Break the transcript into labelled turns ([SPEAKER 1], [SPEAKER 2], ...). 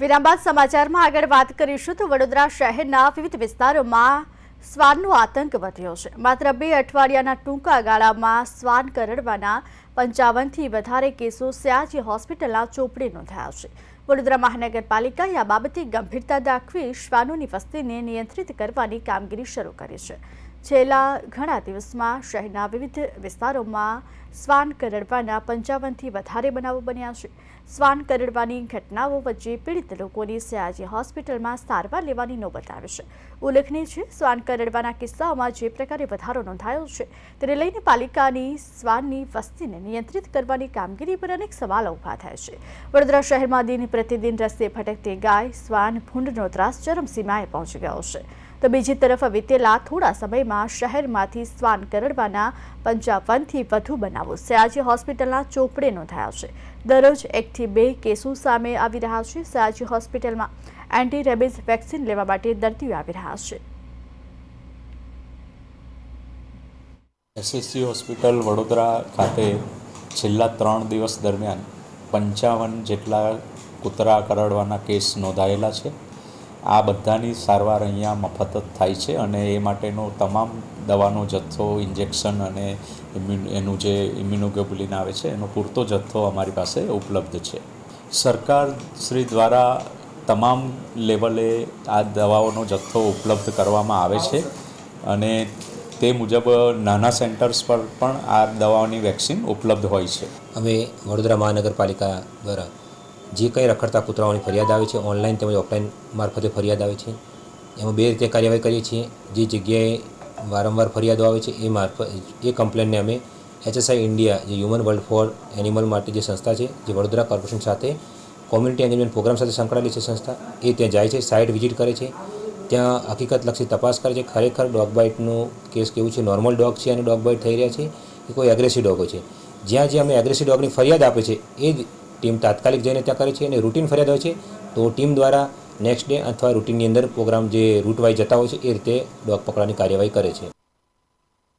[SPEAKER 1] વિરામ બાદ સમાચારમાં આગળ વાત કરીશું તો વડોદરા શહેરના વિવિધ વિસ્તારોમાં શ્વાનનો આતંક વધ્યો છે. માત્ર બે અઠવાડિયાના ટૂંકા ગાળામાં શ્વાન કરડવાના પંચાવનથી વધારે કેસો સયાજી હોસ્પિટલના ચોપડી નોંધાયા છે. વડોદરા મહાનગરપાલિકાએ આ બાબતે ગંભીરતા દાખવી શ્વાનોની વસ્તીને નિયંત્રિત કરવાની કામગીરી શરૂ કરી છે. છેલ્લા ઘણા દિવસમાં શહેરના વિવિધ વિસ્તારોમાં શ્વાન કરડવાના પંચાવનથી વધારે બનાવો બન્યા છે. શ્વાન કરડવાની ઘટનાઓ વચ્ચે પીડિત લોકોની સયાજી હોસ્પિટલમાં સારવાર લેવાની નોબત આવે છે. ઉલ્લેખનીય છે શ્વાન કરડવાના કિસ્સાઓમાં જે પ્રકારે વધારો નોંધાયો છે, તેને લઈને પાલિકાની શ્વાનની વસ્તીને નિયંત્રિત કરવાની કામગીરી પર અનેક સવાલો ઊભા થાય છે. વડોદરા શહેરમાં દિન પ્રતિદિન રસ્તે ભટકતી ગાય શ્વાન ભૂંડનો ત્રાસ ચરમસીમાએ પહોંચી ગયો છે. તો બીજી તરફ વીતેલા થોડા સમયમાં શહેરમાંથી શ્વાન કરડવાના પંચાવનથી વધુ બનાવો સયાજી હોસ્પિટલના ચોપડે નોંધાયા છે. દરરોજ એકથી બે કેસો સામે આવી રહ્યા છે. સયાજી હોસ્પિટલમાં એન્ટી રેબિઝ વેક્સિન લેવા માટે દર્દીઓ આવી રહ્યા છે.
[SPEAKER 2] એસએસસી હોસ્પિટલ વડોદરા ખાતે છેલ્લા ત્રણ દિવસ દરમિયાન પંચાવન જેટલા કૂતરા કરડવાના કેસ નોંધાયેલા છે. આ બધાની સારવાર અહીંયા મફત જ થાય છે અને એ માટેનો તમામ દવાનો, જથ્થો, ઇન્જેક્શન અને એનું જે ઇમ્યુનોગ્લોબ્યુલિન આવે છે, એનો પૂરતો જથ્થો અમારી પાસે ઉપલબ્ધ છે. સરકાર શ્રી દ્વારા તમામ લેવલે આ દવાઓનો જથ્થો ઉપલબ્ધ કરવામાં આવે છે અને તે મુજબ નાના સેન્ટર્સ પર પણ આ દવાઓની વેક્સિન ઉપલબ્ધ હોય છે.
[SPEAKER 3] અમે વડોદરા મહાનગરપાલિકા દ્વારા જે કંઈ રખડતા કૂતરાઓની ફરિયાદ આવે છે ઓનલાઈન તેમજ ઓફલાઈન મારફતે ફરિયાદ આવે છે. એમાં બે રીતે કાર્યવાહી કરીએ છીએ. જે જગ્યાએ વારંવાર ફરિયાદો આવે છે, એ મારફત એ કમ્પ્લેનને અમે એચએસઆઈ ઇન્ડિયા જે હ્યુમન વર્લ્ડ ફોર એનિમલ માટે જે સંસ્થા છે, જે વડોદરા કોર્પોરેશન સાથે કોમ્યુનિટી એન્ગેજમેન્ટ પ્રોગ્રામ સાથે સંકળાયેલી છે સંસ્થા, એ ત્યાં જાય છે સાઇટ વિઝિટ કરે છે. ત્યાં હકીકતલક્ષી તપાસ કરે છે. ખરેખર ડોગ બાઇટનું કેસ કેવું છે? નોર્મલ ડોગ છે અને ડોગ બાઇટ થઈ રહ્યા છે કે કોઈ એગ્રેસિવ ડોગો છે? જ્યાં જ્યાં અમે એગ્રેસિવ ડોગની ફરિયાદ આપે છે, એ જ ટીમ તાત્કાલિક જઈને ત્યાં કરે છે અને રૂટીન ફરિયાદ હોય છે, તો ટીમ દ્વારા નેક્સ્ટ ડે અથવા રૂટીનની અંદર પ્રોગ્રામ જે રૂટ જતા હોય છે, એ રીતે ડોગ પકડવાની કાર્યવાહી કરે છે.